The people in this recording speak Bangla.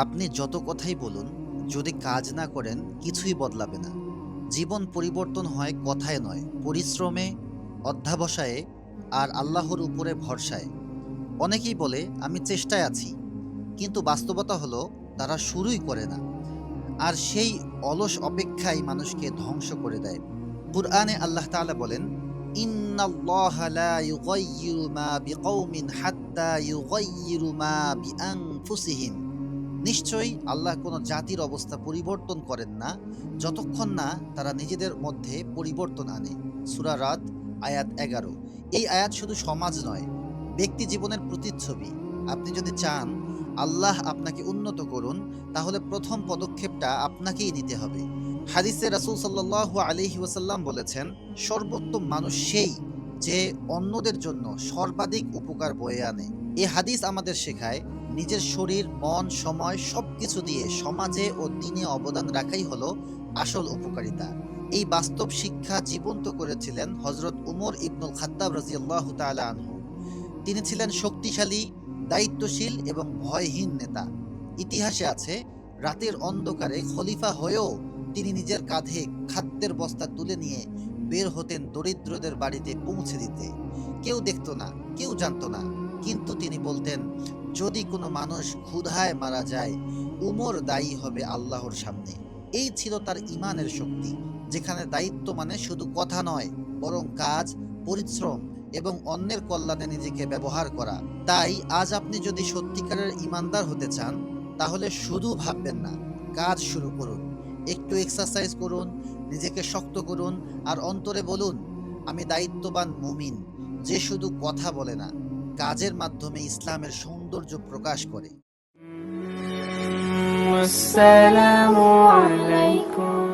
আপনি যত কথাই বলুন, যদি কাজ না করেন, কিছুই বদলাবে না। জীবন পরিবর্তন হয় কথায় নয়, পরিশ্রমে, অধ্যাবসায়ে, আর আল্লাহর উপরে ভরসায়। অনেকেই বলে, আমি চেষ্টায় আছি। কিন্তু বাস্তবতা হলো, তারা শুরুই করে না। আর সেই অলস অপেক্ষাই মানুষকে ধ্বংস করে দেয়। কুরআনে আল্লাহ তাআলা বলেন, ইন্নাল্লাহা নিশ্চয়ই আল্লাহ কোনো জাতির অবস্থা পরিবর্তন করেন না, যতক্ষণ না তারা নিজেদের মধ্যে পরিবর্তন আনে। সূরা রাত, আয়াত এগারো। এই আয়াত শুধু সমাজ নয়, ব্যক্তি জীবনের প্রতিচ্ছবি। আপনি যদি চান আল্লাহ আপনাকে উন্নত করুন, তাহলে প্রথম পদক্ষেপটা আপনাকেই নিতে হবে। হাদিসে রাসূল সাল্লাল্লাহু আলাইহি ওয়াসাল্লাম বলেছেন, সর্বোত্তম মানুষ সেই যে অন্যদের জন্য সর্বাধিক উপকার বয়ে আনে। এই হাদিস আমাদের শেখায়, নিজের শরীর, মন, সময় সবকিছু দিয়ে সমাজে ও দিনে অবদান রাখাই হলো আসল উপকারিতা। এই বাস্তব শিক্ষা জীবন্ত করেছিলেন হজরত উমর ইবনুল খাত্তাব রাজিয়াল্লাহু তাআলা আনহু। তিনি ছিলেন শক্তিশালী, দায়িত্বশীল এবং ভয়হীন নেতা। ইতিহাসে আছে, রাতের অন্ধকারে খলিফা হয়েও তিনি নিজের কাঁধে খাদ্যের বস্তা তুলে নিয়ে বের হতেন দরিদ্রদের বাড়িতে পৌঁছে দিতে। কেউ দেখতো না, কেউ জানতো না, কিন্তু বলতেন, যদি কোনো মানুষ ক্ষুধায় মারা যায়, উমর দায়ী হবে আল্লাহর সামনে। এই ছিল তার ইমানের শক্তি, যেখানে দায়িত্ব মানে শুধু কথা নয়, বরং কাজ, পরিশ্রম এবং অন্যের কল্যাণে নিজেকে ব্যবহার করা। তাই আজ আপনি যদি সত্যিকারের ইমানদার হতে চান, তাহলে শুধু ভাববেন না, কাজ শুরু করুন, একটু এক্সারসাইজ করুন, নিজেকে শক্ত করুন, আর অন্তরে বলুন, আমি দায়িত্ববান মুমিন, যে শুধু কথা বলে না কাজের মাধ্যমে ইসলামের সৌন্দর্য প্রকাশ করে। আসসালামু আলাইকুম।